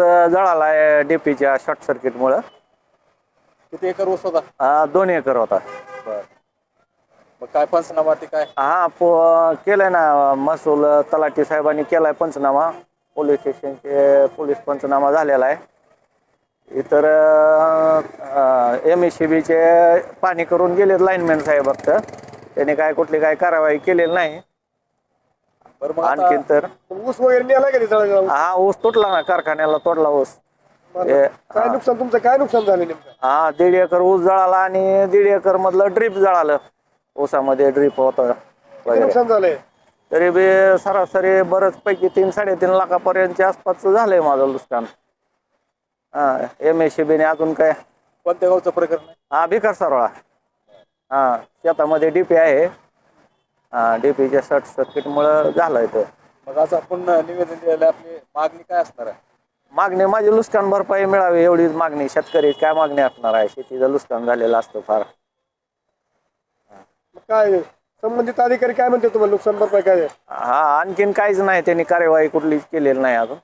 जळाला आहे डीपीच्या शॉर्ट सर्किटमुळं किती एकर ऊस होता? हा, दोन एकर होता. बर. मग काय पंचनामा ते काय? हा पो केलंय ना महसूल तलाठी साहेबांनी केलाय पंचनामा. पोलीस स्टेशनचे पोलीस पंचनामा झालेला आहे. इतर एम एस सी बीचे पाणी करून गेले लाईनमॅन साहेब फक्त. त्यांनी काय कुठली काय कारवाई केलेली नाही. बरं मग आता आणखीन तर? ऊस वगैरे नेला जळगाव? हा ऊस तुटला ना कारखान्याला तोडला ऊस. हे, काय नुकसान तुमचं काय नुकसान झालं नेमकं? हा दीड एकर ऊस जळाला आणि दीड एकर मधलं ड्रीप जळालं. ऊसामध्ये ड्रीप होतं किती वगैरे. नुकसान झालंय? तरी बी सरासरी बरंच पैकी तीन साडेतीन लाखापर्यंतच्या आसपास झालंय माझं नुकसान. हा एम एस सी बीने अजून काय? कोणत्या गावचं प्रकरण आहे? हा भिकार सरळा. हा शेतामध्ये डीपी आहे. डीपीच्या शॉर्ट सर्किटमुळं झालंय ते. मग आज आपण निवेदन द्यायला आपली मागणी काय असणार आहे? मागणी माझी नुकसान भरपाई मिळावी एवढीच मागणी. शेतकरी काय मागणी असणार आहे? शेतीचं नुकसान झालेलं असतं फार. मग काय संबंधित अधिकारी काय म्हणते तुम्हाला नुकसान भरपाई काय आहे? हा आणखीन काहीच नाही त्यांनी कार्यवाही कुठलीच केलेली नाही अजून.